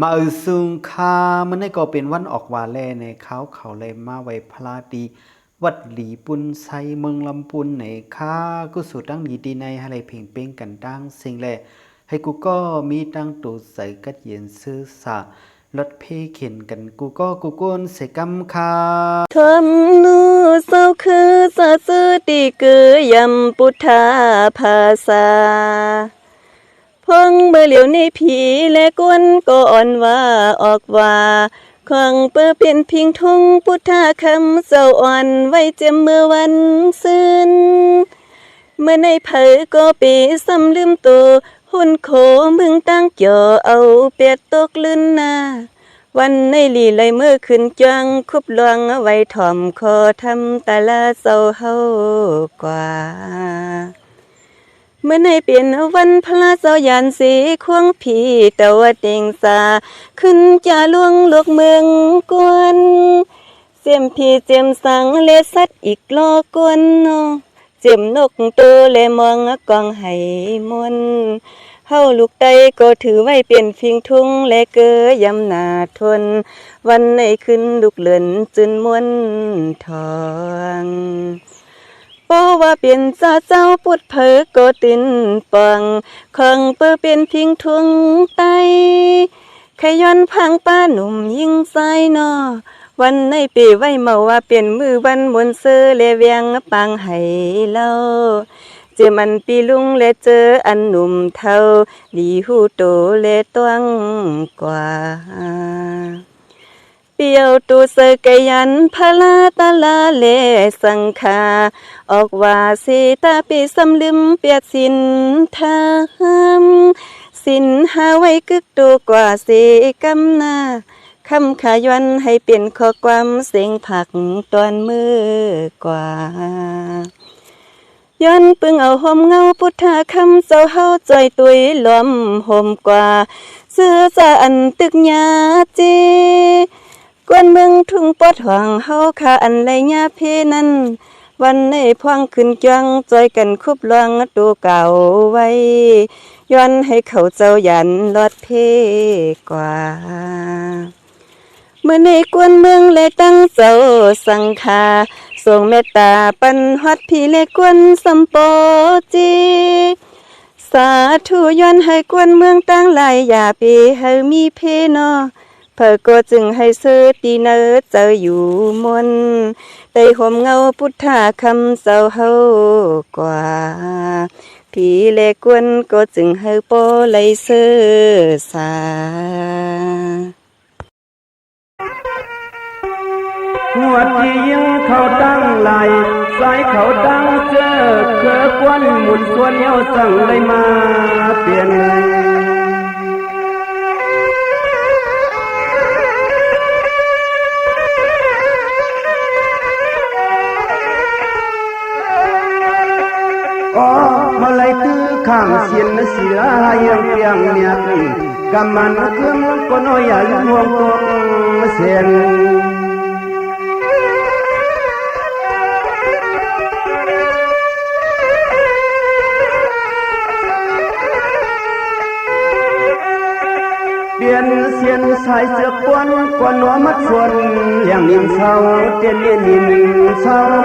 มาอือซุงคามันได้ก็เป็นวันออกวาแลในเขาเขาเลยมาไว้พลาดีวัดหลีปุนไซเมืองลำปุนในค้ากุสุตั้งดีดีในอะไรเพ่งเป้งกันดังสิ่งแลให้กูก็มีตั้งตูใส่กัดเย็นซื้อสะรถเพเข็นกันกูก็กูก้นเสกำคาทำนูเศร้าคือสะซื้อตีกือยำพุทธาภาษา พงเบื่อเหลียวในผีและกวนก็อ่อนว่าออกว่าควังเปื้อเป็นพิงทุงพุทธาคำเศร้าอ่อนไว้เจมเมื่อวันซื่นเมื่อในเผยก็ปีซ้ำลืมตัวหุ่นโขมึงตั้งเจ่อเอาเปียดตกลื่นหน้าวันในลีไหลเมื่อขึ้นจังคุบลวงไว้ถ่อมคอทำตาลาเศร้าเฮากว่า มื่อในเปลี่ยนวันพระเจ้ายันสีควงผีแต่ว่าเต็งสา ขึ้นจะล่วงลูกเมืองกวนเสียมพีเจียมสังเลสัตอีกลอกวนเนาะเจียมนกตัวเลมองกองให้มนเฮาลูกใดก็ถือไว้เป็นฟิงทุ่งและเกยยำหนาทน วันในขึ้นลูกเลือนจุนมวนทอง เพราะว่าเป็นเจ้าเจ้าปุดเผอโกตินปองของเปอเป็นพิงทุงไตขย้อนพังป้าหนุ่มยิ่งใสนอวันในปีไว้เมาว่าเปลี่ยนมือวันมนเสื้อเลเวียงปังให้เล่าเจอมันปีลุงและเจออันหนุ่มเท่าดีหูโตและต้วงกว่า ปียวตูเสกยันพลาตาลาเลสังคาออกว่าสีตาปีสำลืมเปียดสินทามสินหาไว้กึกตัวกว่าสีกำนาคำขายวันให้เป็นข้อความเสียงผักตอนมือกว่าย้อนปึงเอาหอมเงาพุทธาคำเจ้าเฮาจอยตุยล้อมหอมกว่า เสื้อสาอันตึกยาเจ กวนเมืองทุ่งปอดหวังเฮาคาอันไรยาเพนั้น วันในพวงขึ้นจังจอยกันคุบลวงตัวเก่าไว้ ย้อนให้เขาเจ้ายันลอดเพกว่าเมื่อในกวนเมืองเลยตั้งเจ้าสังคาทรงเมตตาปันฮัดพี่เลกวนสัมปจีสาธุย้อนให้กวนเมืองตั้งหลายอย่าปีให้มีเพนอ อก็จึงให้ซื้อตีเนอเจออยู่มนได้ห่มเงาพุทธาคำเจ้าเฮากว่าผีเลกวนก็จึงให้โปไลซื้อสาหัวที่ยิงเขาตั้งไหลสายเขาตั้งเจอเคอควนหมุนส่วนเหี่ยวสั่งเลยมาเปลี่ยน khang xiên nó xì la yên piang nhạc cảm ơn nó cương có nói à yêu muông có xiên Biên xiên sai sữa quan quan nó mắt xuân Yang nhìn sau tiên yên nhìn sau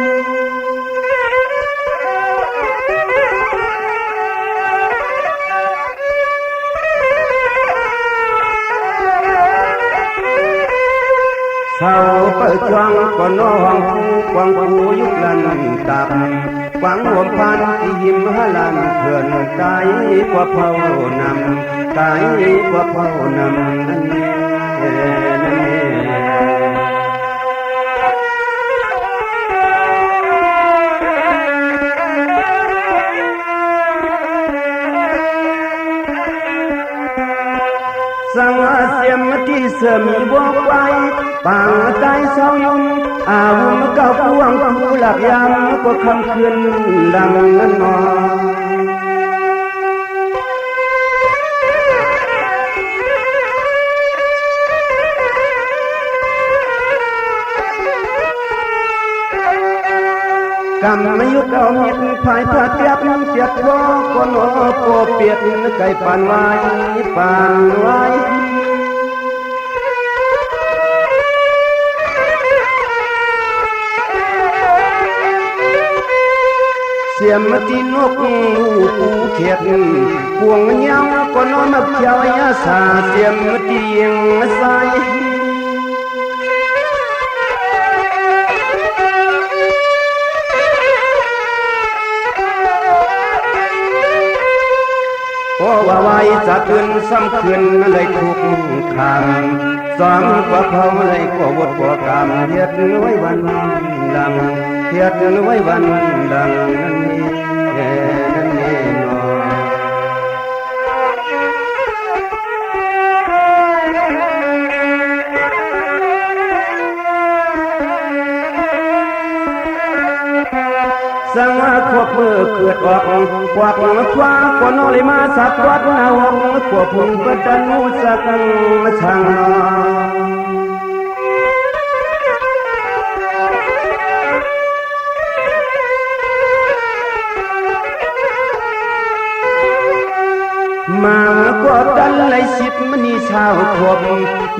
โคสั่งปนาติปากาเขาเปิดจวงก็น้องผู้กวางผู้ยุคลันตับกวางหัวพันที่ยิ้มหลันเพื่อนใจกว่าเผานำใจกว่าเผานำนั่นเอง สังวาเสียมที่เสมีบอกไว้ปางใจเศร้ายุ่มอาวุมเก้าพวงผู้หลักยามก็คำคืนดังนั้นนอนกำมยุกเอาเห็ดภายผาเตียบเจียบคอก็น เปียดไก่ปานไว้ปานไว้เสียมตีนกปูเขียดพวงเงาก็นอนมาเขียวยาสาเสียมตีเงใส ว่าไว้จะเกินซ้ำคืนเลยทุกขังสองกว่าเผาเลยกว่าวดกว่ากรรมเฮ็ดไว้วันดังเฮ็ดไว้วันดังนั้นเอ่นั่น สังว่าควบมือเกิดออกควักคว้าก็นอเลยมาสักวัดนาวงควบพุงก็ดันมูสักมาช่างนอมากอดดันไหลสิบมณีชาวคบ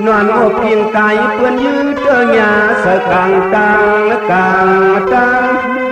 นอนโอเพียงกายเปื้อนยืดเตอหยาสะกางตังกางตัง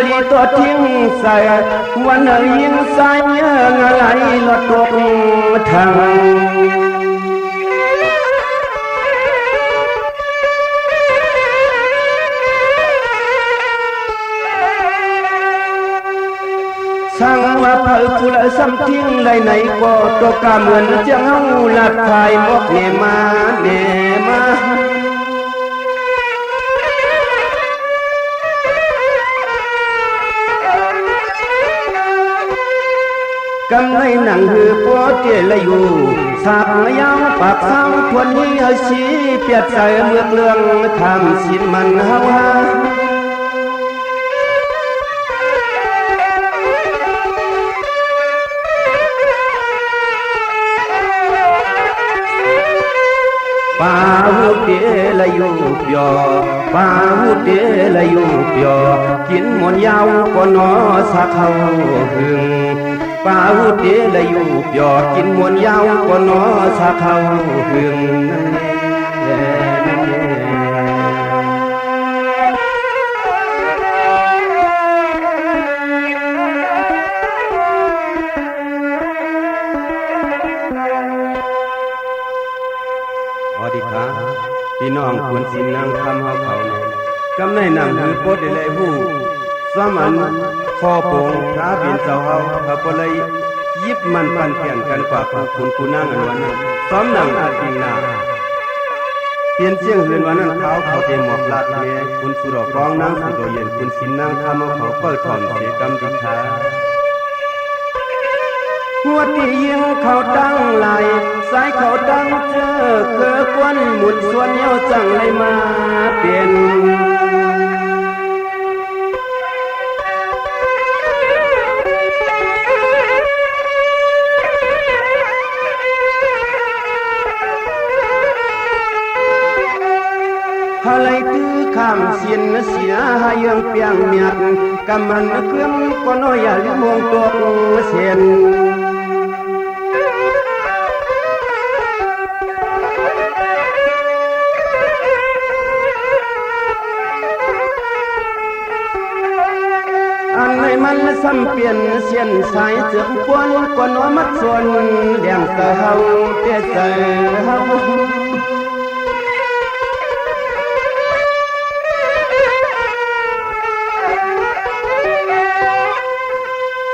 ในกว่าดีตัวทิ้งใส่วันยิงใส่เงอะไรลดตกทางช่างว่าเผยผู้ละซ้ำทิ้งไรไหนก็ตกกาเหมือนจะเงาหลัดทายมกเนมาเนมากำไรหนังหือปัวเจละอยู่สาบยาวปากสาทวนนี้ชีเปียดใส่เมือกเลืองทำสินมันเฮาฮาปาหูเตละอยู่เปียปาหูเตละอยู่เปียกินหมดยาวก็นอสักเขาหึง ป่าหูเตละอยู่เปียกินหมดยาวก็นอสักเขาหึงอดีครับพี่น้องควรสินนางคำเฮาเขาเนี่ยกำในนางหือโปดได้เลยหู้สมัน คอปงพระบินเจ้าเฮาเขาก็เลยยิบมันปันเปลี่ยนกันกว่าผู้คุณกูนางอันวันนั้นซ้อมนางอาจิงนาเปลี่ยนเสียงเฮือนวันนั้นเขาเขาเตหมอกลาดเมคุณสุรกองนางสุรเย็นคุณสินนางคำเฮาเขาเปิดถอนเสียกรรมดิชาหัวที่ยิงเขาตั้งไหลสายเขาตั้งเจอเกือกวนหมุนส่วนเย้าจังเลยมาเปลี่ยน miêng piang miệt cầm mần cướm có nói à lưu hồn tuột xiên. Xăm biển xiên sai dưỡng quân của nó mất xuân, đèn tờ hồng tia tờ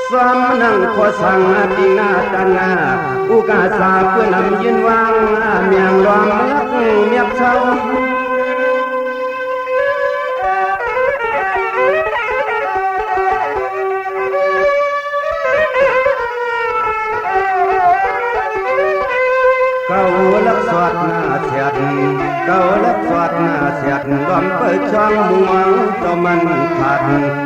swamnang kho sanga tinga tanga uka sa pnam yin wang myang lom yak myak chau កោលកស្វាត់ណាធាត់កោលកស្វាត់ណាធាត់លំពើចង់មួងតមិនខាត់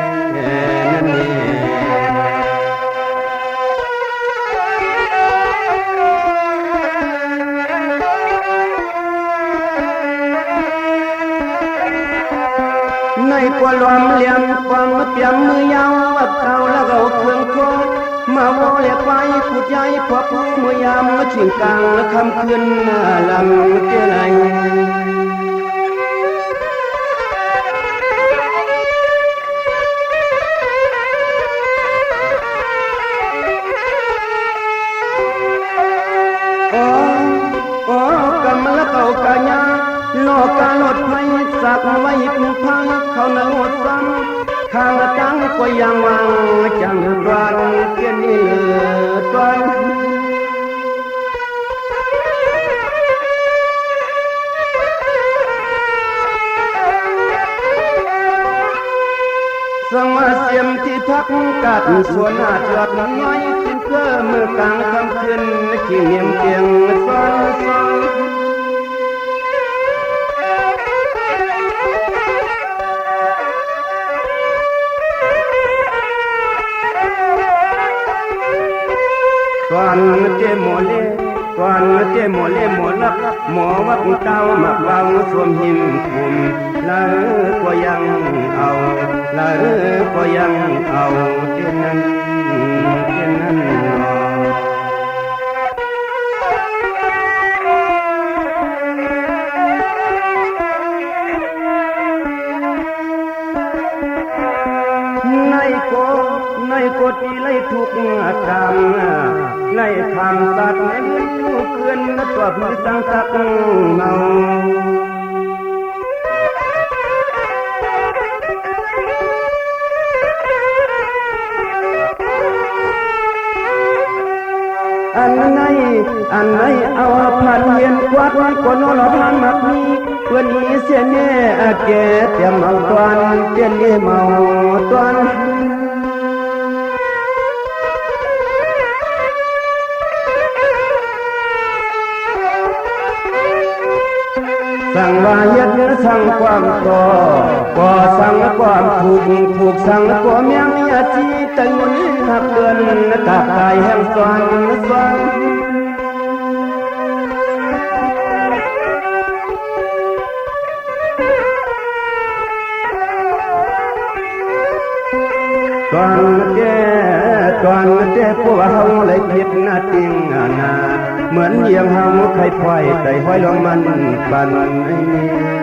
ใหญ่พอผู้มือยามมาชิงกลางคำคืนลำเจไรโอ้โอ้กำละเกากะยาโลกาลดไฟสักไว้ผูกพังเขาเนาซ้ำข้างจังก็ยังวาง កាត់សួនអាជាប់នឹងញយគិនព្រឺមើលកាំងកំខឿនជានាមទៀងសនសនស្វានទេមូលេ กียงซ้อนซ้อนตอเจโมเลตอนเจโมอลักหมอวักเต้ามักวางสวมหิมคุมแล้อก็ยังเอาแล้อก็ยังเอาเจนนั้นเจนนั้น ตีไล่ทุกกรรมในทางสัตว์ในเรื่องเกินตัวมือสังสักเมาอันไหนอันไหนเอาพันเย็นกวาดวันคนนอนพันมักมีเพื่อนนี้เสียเน่แก่เตรียมเอาตวนเตียนนี้เมาตวน สั่งว่าเฮ็ดสั่งความต่อก่อสั่งความถูกถูกสั่งก็เมียงยาจีตึงหักเดือนกาบกายแห่งสวนสวนตอนเจ้ตอนเจ้พวกเฮาเลยคิดนาติงนา เหมือนเยียงเฮาใครพลอยใจห้อยลองมันปันไอ้นี่